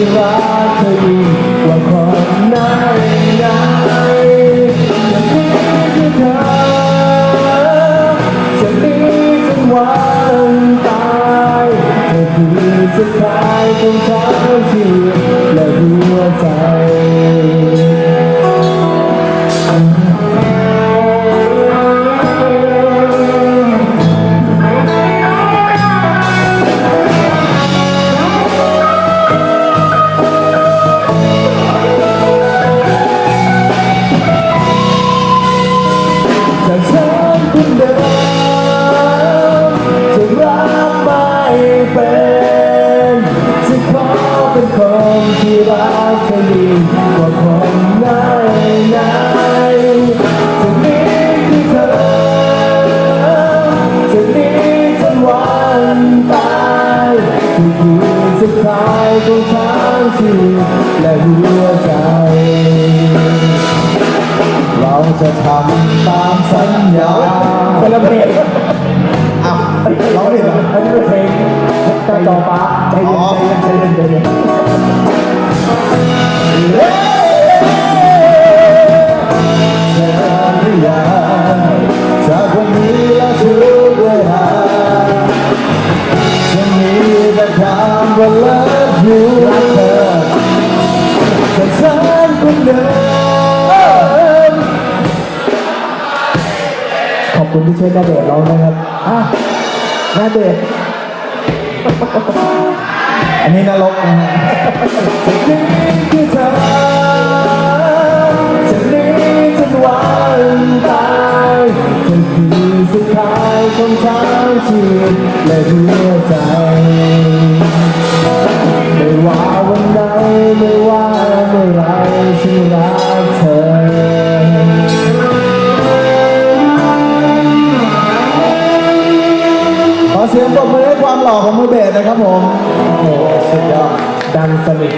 ที่รักเธอดีกว่าคนไหนไหนจะมีคือเธอจะมีจนวันตายเธอคือสุดท้ายของฉัาที่และหัวใจ รักเธอดีกว่าคนไหนไหนจะมีคือเธอจะมีจนวันตายที่คือสุดท้ายของทั้งชีวิตและหัวใจ เราจะทำตามสัญญาคนละเพลงอ้าวร้องผิดเหรออันนี้เป็นเพลงเจ้าจอฟ้าใจเย็นใจเย็นใจเย็น ว่า love you รักเธอแต่ฉันคนเดิมขอบคุณที่ช่วยนาเดชน์ร้องนะครับอะนาเดชน์อันนี้นรกนะฮะจะนี้คือเธอจะนี้จนวันตายเธอคือสุดท้ายของทั้งชีวิตและหัวใจ ที่รักเธอ ขอเสียงปรบมือให้ความหล่อของมือเบสนะครับผม โอ้โหสุดยอดดังสนิท